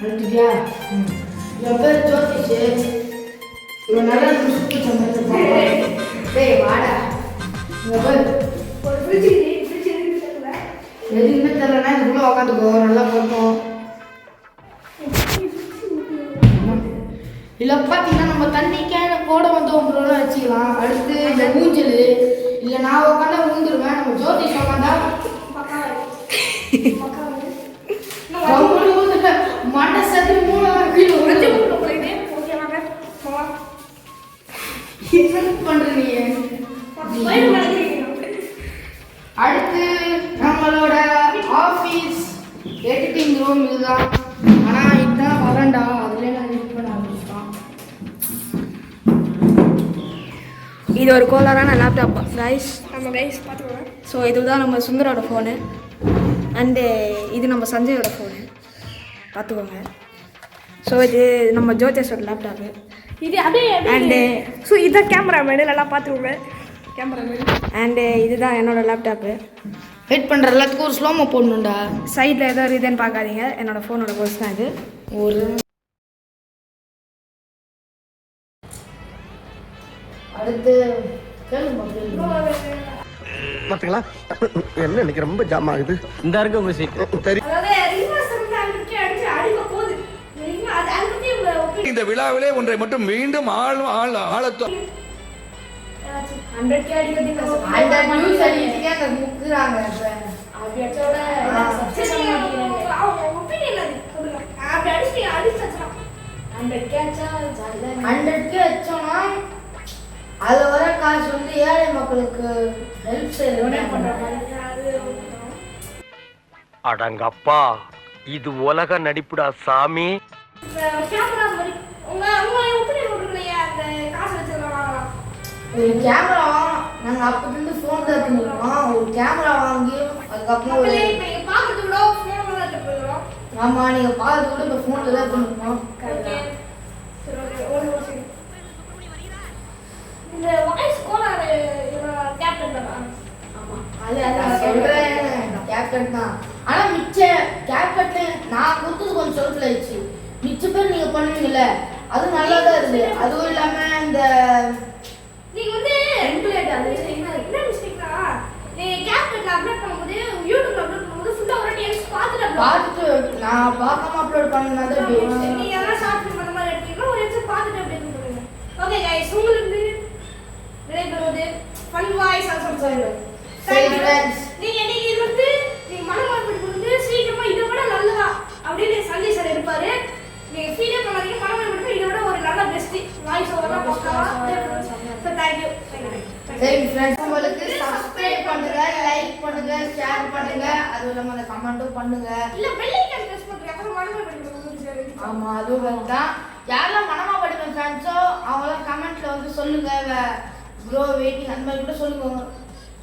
எடுத்துட்டியா என் பேர் ஜோதிஷ் இவன் நல்லா சுற்றி சமைச்சிருப்பான் டேய் வாடா இங்க பேர் ஒரு ஃப்ரிட்ஜ் ஃப்ரிட்ஜ் எதுவுமே தெரியலனா இதுக்குள்ள உட்காந்துக்கோ நல்லா போட்டோம் இல்லை பார்த்தீங்கன்னா நம்ம தண்ணி கேன போட வந்தோம் ப்ரோலாம் வச்சுக்கலாம் அடுத்து இந்த ஊஞ்சல் இல்லை நான் உட்காந்தா ஊந்துருவேன் நம்ம ஜோதிஷ் உட்காந்தா அடுத்து நம்மளோட ஆஃபீஸ் எடிட்டிங் ரூம் இதுதான். ஆனால் இதுதான் வரண்டா அதில் நான் எடிட் பண்ண ஆரம்பிச்சிட்டோம். இது ஒரு கோலாரான லேப்டாப் ரைஸ் நம்ம கைஸ் பார்த்துக்கோங்க. ஸோ இதுதான் நம்ம சுந்தரோட ஃபோனு அண்டு இது நம்ம சஞ்சயோட ஃபோனு பார்த்துக்கோங்க. ஸோ இது நம்ம ஜோதிஷோட லேப்டாப்பு இது அப்படியே அண்டு ஸோ இதான் கேமராமேனு நல்லா பார்த்துக்கோங்க. அண்டு இதுதான் என்னோட லேப்டாப்பு வெயிட் பண்ணுற எல்லாத்துக்கும் ஒரு ஸ்லோமோ போடணும்டா சைடில் ஏதோ இதுன்னு பார்க்காதீங்க. என்னோட ஃபோனோட கோர்ஸ் தான் இது. ஒரு அடுத்து பாத்தீங்களா என்ன இன்னைக்கு ரொம்ப ஜாம் ஆகுது. இந்த இருக்கு உங்க சீட் இந்த விழாவிலே ஒன்றை மட்டும் மீண்டும் ஆள் ஆள் ஆழத்தோ ஏதாச்சும்? ஹண்ட்ரட் கே அடிக்கிறதுக்கு அந்த நியூஸ் அடிக்கிறதுக்கே அந்த முக்குறாங்க இப்ப. அப்படியாச்சோட சரி, உங்க- உங்க- அவங்க opinion அது. சொல்லுங்க. அப்படி அடிச்சு அடிச்சு வச்சிடலாம். ஹண்ட்ரட் கே அடிச்சா ஜாலியாக 100 க்கு வச்சோம்னா அதுல வர காசு வந்து ஏழை மக்களுக்கு ஹெல்ப் டொனேட் பண்ணுற செய்யணும் மாதிரி அது அடங்கப்பா இது உலக நடிப்புடா சாமி மாதிரி உங்க உங்க? அந்த காசு. ஒரு கேமரா நாங்க அப்பத்துல இருந்து போன் தான் பண்ணிருக்கோம் ஒரு கேமரா வாங்கி அதுக்கப்புறம் ஒரு பார்க்கறது கூட phone ல தான் எடுத்து போயிடுறோம். ஆமா நீங்க பார்த்து கூட இப்ப போன்ல தான் நிமிஷம். இந்த வாய்ஸ் கோளாறு இவன் கேப்டன் தானா? அது நான் சொல்றேன். கேப்டன் தான். ஆனா மிச்ச கேப்டன் நான் கொடுத்தது கொஞ்சம் சொல்ல ஆயிடுச்சு. மிச்ச பேர் நீங்க பண்ணுவீங்கல்ல அது நல்லா தான் இருக்கு. அதுவும் இல்லாம இந்த அது. என்ன மிஸ்டேக்னா கேப்டன்ல அப்லோட் பண்ணும்போது யூடியூப்ல அப்லோட் பண்ணும்போது ஃபுல்லா ஒரு எடுத்து பார்த்துட்டு பார்த்துட்டு நான் பார்க்காம அப்லோட் பண்ணா தான் பண்ணுங்க. இப்படி நீங்க எல்லாம் ஷார்ட் ஃபிலிம் அந்த மாதிரி எடுத்தீங்கன்னா ஒரு எடுத்து பார்த்துட்டு அப்படியே பண்ணுங்க ஓகே கைஸ் உங்களுக்கு விடைபெறுவது ஃபன் வாய்ஸ் ஆல்சோ சரி, you. friends. நீங்க இன்னைக்கு இது வந்து நீங்க மனமார்படி வந்து சீக்கிரமா இதை விட நல்லதா அப்படின்னு சஞ்சய் சார் எடுப்பாரு நீங்க ஃபீலே பண்ணாதீங்க மனமார்படி இதை விட ஒரு நல்ல பெஸ்ட் வாய்ஸ் ஓவரா பார்க்கலாம் ஸோ தேங்க்யூ சரி ஃப்ரெண்ட்ஸ் உங்களுக்கு சப்ஸ்கிரைப் பண்ணுங்க லைக் பண்ணுங்க ஷேர் பண்ணுங்க. அதுவும் இல்லாம அந்த கமெண்ட்டும் பண்ணுங்க. இல்ல பெல்லைக்கன் பிரஸ் பண்ணுங்க அப்புறம் மனமார்படி பண்ணுங்க ஆமா அதுவும் தான். யாரெல்லாம் மனமா படிக்கும் ஃப்ரெண்ட்ஸோ அவங்களாம் கமெண்ட்ல வந்து சொல்லுங்க. ப்ரோ வெயிட்டிங் அந்த மாதிரி கூட சொல்லுங்க.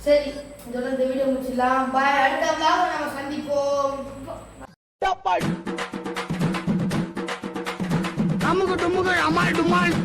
சரி இதோட இந்த வீடியோ முடிச்சிடலாம். பாய் அடுத்த ல நம்ம சந்திப்போம். அமுக டுமுக அமால் டுமால்.